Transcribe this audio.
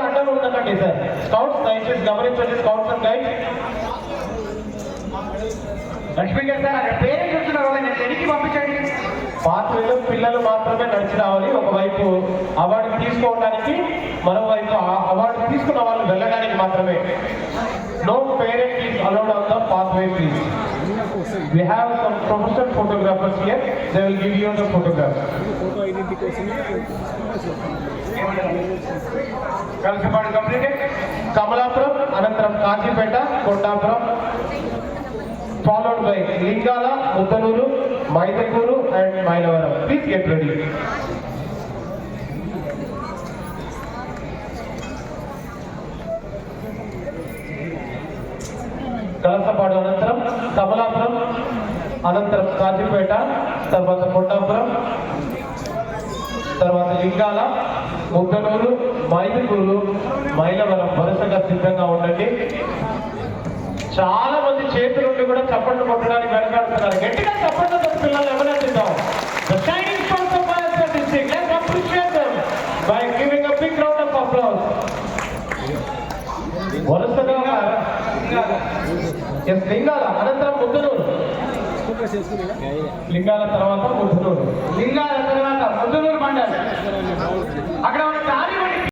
కూడా అడ్డం ఉండకండి సార్ స్కౌట్స్ దయచేసి గమనించండి స్కౌట్స్ అండ్ గైడ్స్ లక్ష్మీ గారు సార్ అక్కడ పేరెంట్స్ వస్తున్నారు నేను వెనక్కి పంపించండి. పాత్రలు పిల్లలు మాత్రమే నడిచి రావాలి. ఒకవైపు అవార్డు తీసుకోవడానికి మరోవైపు అవార్డు తీసుకున్న వాళ్ళు వెళ్ళడానికి మాత్రమే. No parent is allowed on the pathway please We have some professional photographers here. They will give you the photographs. Galkipadu identity completed Kamalapuram అనంతరం Kazipet Kondapuram followed by Lingala Muddanur Mydukur and Mylavaram. Please get ready Kalasapadu అనంతరం కమలాపురం అనంతరం కాజీపేట తర్వాత కొండాపురం తర్వాత లింగాల ముగ్గనూరు మైదుకూరు మైలవరం వరుసగా సిద్ధంగా ఉండండి. చాలా మంది చేతుల కూడా చప్పట్లు కొట్టడానికి వెనకాడుతున్నారు. గట్టిగా చప్పట్లు పిల్లలు ఎవరైతుందాం The shining stars of Maharashtra district. Let's appreciate them by giving a big round of applause. వరుసగా ఎస్ లింగాల అనంతరం ముద్దునూరు లింగాల తర్వాత ముద్దునూరు లింగాల